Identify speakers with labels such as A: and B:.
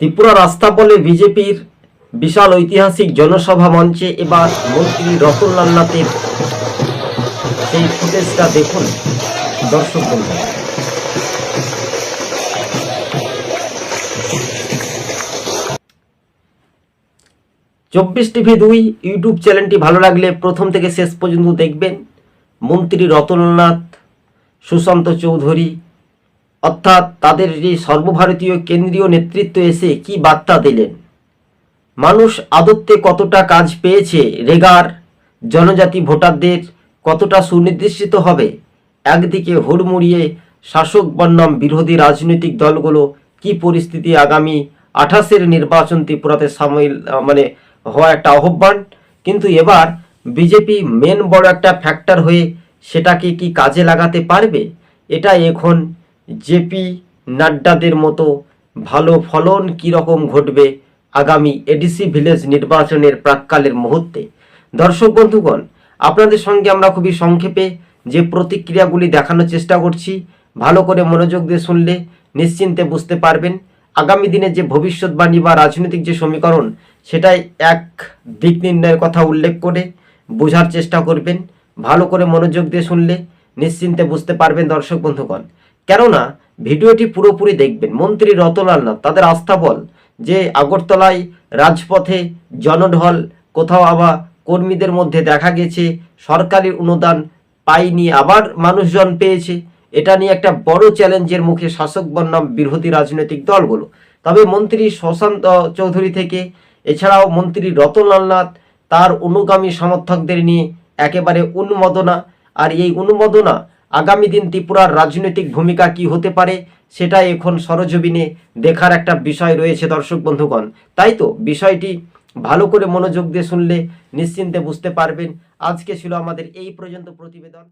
A: ত্রিপুরা রাস্তা বলে বিজেপির বিশাল ঐতিহাসিক জনসভা মঞ্চে এবার মন্ত্রী রতনলাল নাথের সেই ফুটেজটা দেখুন দর্শক বন্ধু চব্বিশ টিভি দুই ইউটিউব চ্যানেলটি ভালো লাগলে প্রথম থেকে শেষ পর্যন্ত দেখবেন। মন্ত্রী রতননাথ সুশান্ত চৌধুরী অর্থাৎ তাদের যে সর্বভারতীয় কেন্দ্রীয় নেতৃত্ব এসে কি বার্তা দিলেন? মানুষ আদত্তে কতটা কাজ পেয়েছে? রেগার জনজাতি ভোটারদের কতটা সুনির্দিষ্ট হবে? একদিকে হুড়মুড়িয়ে শাসক বন্যাম বিরোধী রাজনৈতিক দলগুলো কি পরিস্থিতি আগামী আঠাশের নির্বাচন ত্রিপুরাতে সামিল মানে হওয়া একটা আহ্বান? কিন্তু এবার বিজেপি মেন বড় একটা ফ্যাক্টর হয়ে সেটাকে কি কাজে লাগাতে পারবে? এটা এখন জেপি নাড্ডাদের মতো ভালো ফলন কীরকম ঘটবে আগামী এডিসি ভিলেজ নির্বাচনের প্রাককালের মুহূর্তে? দর্শক বন্ধুগণ, আপনাদের সঙ্গে আমরা খুবই সংক্ষেপে যে প্রতিক্রিয়াগুলি দেখানোর চেষ্টা করছি, ভালো করে মনোযোগ দিয়ে শুনলে নিশ্চিন্তে বুঝতে পারবেন। আগামী দিনে যে ভবিষ্যৎবাণী বা রাজনৈতিক যে সমীকরণ, সেটাই এক দিক নির্ণয়ের কথা উল্লেখ করে বোঝার চেষ্টা করবেন। ভালো করে মনোযোগ দিয়ে শুনলে নিশ্চিন্তে বুঝতে পারবেন দর্শক বন্ধুগণ। কেননা ভিডিওটি পুরোপুরি দেখবেন। মন্ত্রী রতনলাল নাথ, তাদের আস্থাবল যে আগরতলায় রাজপথে জনঢল, কোথাও আবার কর্মীদের মধ্যে দেখা গেছে, সরকারি অনুদান পায়নি, আবার মানুষজন পেয়েছে। এটা নিয়ে একটা বড় চ্যালেঞ্জের মুখে শাসক বন্যাম বিরোধী রাজনৈতিক দলগুলো। তবে মন্ত্রী শশান্ত চৌধুরী থেকে, এছাড়াও মন্ত্রী রতনলাল নাথ, তার অনুগামী সমর্থকদের নিয়ে একেবারে উন্মোদনা। আর এই অনুমোদনা আগামী দিন ত্রিপুরার রাজনৈতিক ভূমিকা কি হতে পারে, সেটা এখন সরজমিনে দেখার একটা বিষয় রয়েছে দর্শক বন্ধুগণ। তাই তো, বিষয়টি ভালো করে মনোযোগ দিয়ে শুনলে নিশ্চিন্তে বুঝতে পারবেন। আজকে ছিল আমাদের এই পর্যন্ত প্রতিবেদন।